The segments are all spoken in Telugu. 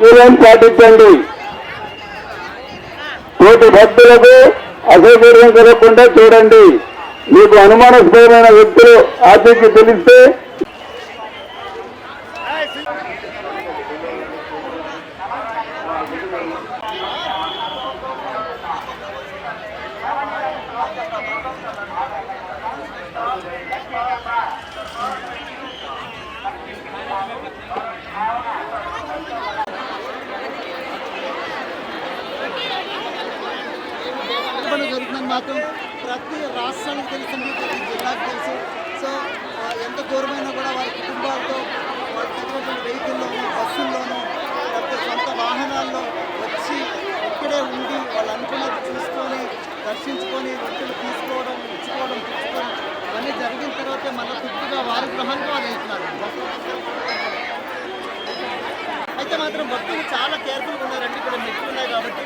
మీరేం పాటించండి. తోటి భక్తులకు అసౌకర్యం కలగకుండా చూడండి. మీకు అనుమానాస్పదమైన వ్యక్తులు ఆచూకీ తెలిస్తే మాత్రం ప్రతి రాష్ట్రానికి తెలిసింది ప్రతి జిల్లాకు తెలుసు. సో ఎంత దూరమైనా కూడా వారి కుటుంబాలతో వారి తగినటువంటి వెహికల్లోనూ బస్సుల్లోనూ లేకపోతే సొంత వాహనాల్లో వచ్చి ఇక్కడే ఉండి వాళ్ళు అనుకున్నది చూసుకొని దర్శించుకొని వ్యక్తులు తీసుకోవడం ఇచ్చుకోవడం పుచ్చుకోవడం ఇవన్నీ జరిగిన తర్వాతే మళ్ళీ తృప్తిగా వారి గృహానికి వాళ్ళు వెళ్తున్నారు. అయితే మాత్రం భక్తులు చాలా కేర్ఫుల్గా ఉన్నారండి. ఇక్కడ మెట్లు ఉన్నాయి కాబట్టి.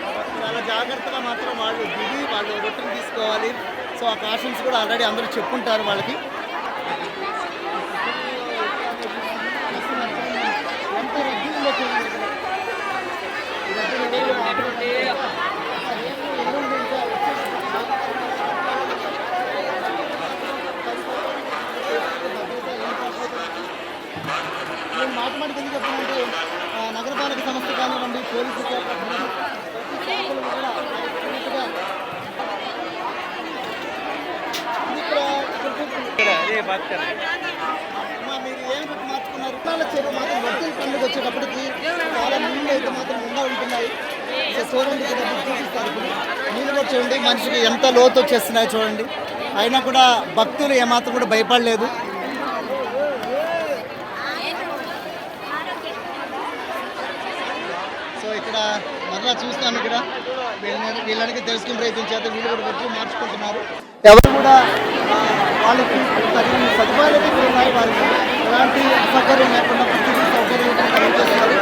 జాగ్రత్తగా మాత్రం వాళ్ళు దిగి వాళ్ళు రొట్టెలు తీసుకోవాలి. సో ఆ కాషన్స్ కూడా ఆల్రెడీ అందరూ చెప్పుంటారు వాళ్ళకి. ఎంత నేను మాట మాటకి ఎందుకు చెప్తానంటే నగరపాలక సంస్థ కానివ్వండి పోలీసు మీరు మార్చుకున్నారు చెరువు మాత్రం పండుగ వచ్చేటప్పటికి చాలా నీళ్ళు అయితే మాత్రం ఉండా ఉంటున్నాయి సో చూడండి చూపిస్తారు ఇప్పుడు నీళ్ళు కూడా చూడండి మనిషికి ఎంత లోతు వచ్చేస్తున్నాయి చూడండి అయినా కూడా భక్తులు ఏమాత్రం కూడా భయపడలేదు సో ఇక్కడ మరలా చూస్తాను ఇక్కడ. వీళ్ళని వీళ్ళనికి తెలుసుకుని ప్రయత్నం చేత వీళ్ళు కూడా వచ్చి మార్చుకుంటున్నారు. ఎవరు కూడా వాళ్ళకి తగిన సదుపాయాలు ఉన్నాయి వారికి. ఎలాంటి అసౌకర్యం లేకుండా ప్రతి సౌకర్యం అయితే కలిగిస్తున్నారు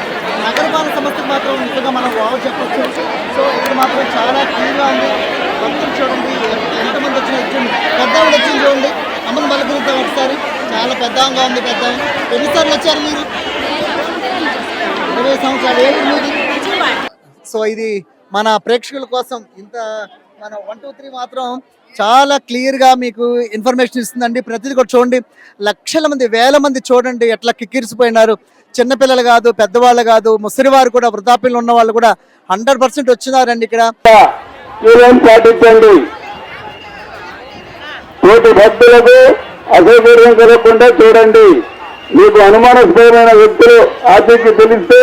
నగరపాలక సంస్థకు మాత్రం నిజంగా మనం వావ్ చెప్పచ్చు. సో ఇక్కడ మాత్రం చాలా క్లీన్గా ఉంది. భక్తులు చూడండి ఎంతమంది వచ్చిన వచ్చింది పెద్ద వచ్చింది చూడండి. అమ్మని పలుకుతాం ఒకసారి. చాలా పెద్దగా ఉంది పెద్ద ఎన్నిసార్లు వచ్చారు మీరు? ఇరవై సంవత్సరాలు. ఏ మీది? సో ఇది మన ప్రేక్షకుల కోసం ఇంత మన వన్ టూ త్రీ మాత్రం చాలా క్లియర్గా మీకు ఇన్ఫర్మేషన్ ఇస్తుందండి. ప్రతిదీ కూడా చూడండి. లక్షల మంది వేల మంది చూడండి ఎట్లా కిక్కిరిసిపోయినారు చిన్నపిల్లలు కాదు పెద్దవాళ్ళు కాదు ముసలివారు కూడా వృద్ధాప్యంలో ఉన్న వాళ్ళు కూడా హండ్రెడ్ పర్సెంట్ వచ్చినారండి ఇక్కడ. పాటించండి. తోటి భక్తులకు అసౌకర్యం కలగకుండా చూడండి. మీకు అనుమానాస్పదమైన వ్యక్తులు ఆచూకీ తెలిస్తే